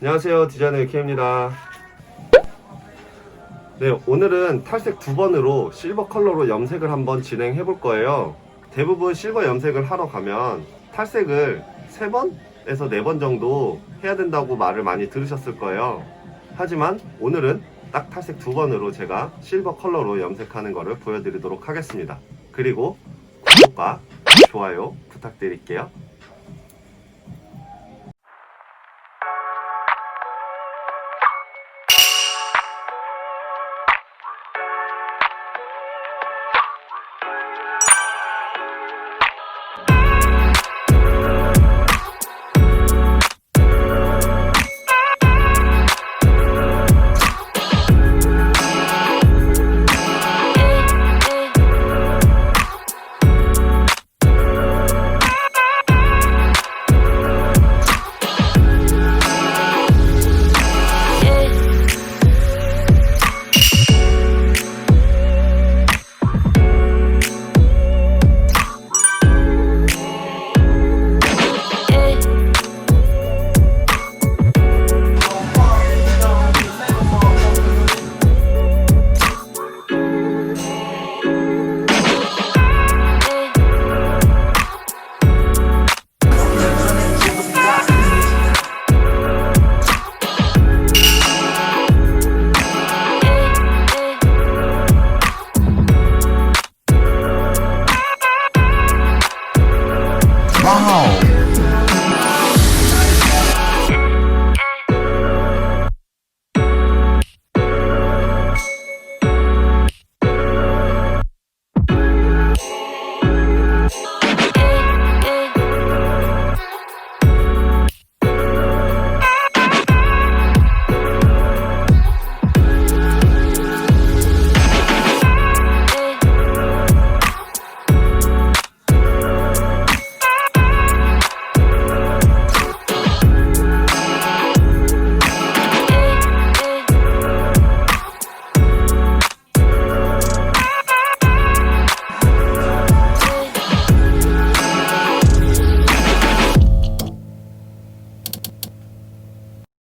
안녕하세요. 디자이너 유케입니다. 네 오늘은 탈색 두 번으로 실버 컬러로 염색을 한번 진행해 볼 거예요. 대부분 실버 염색을 하러 가면 탈색을 세 번에서 네 번 정도 해야 된다고 말을 많이 들으셨을 거예요. 하지만 오늘은 딱 탈색 두 번으로 제가 실버 컬러로 염색하는 것을 보여드리도록 하겠습니다. 그리고 구독과 좋아요 부탁드릴게요 Wow!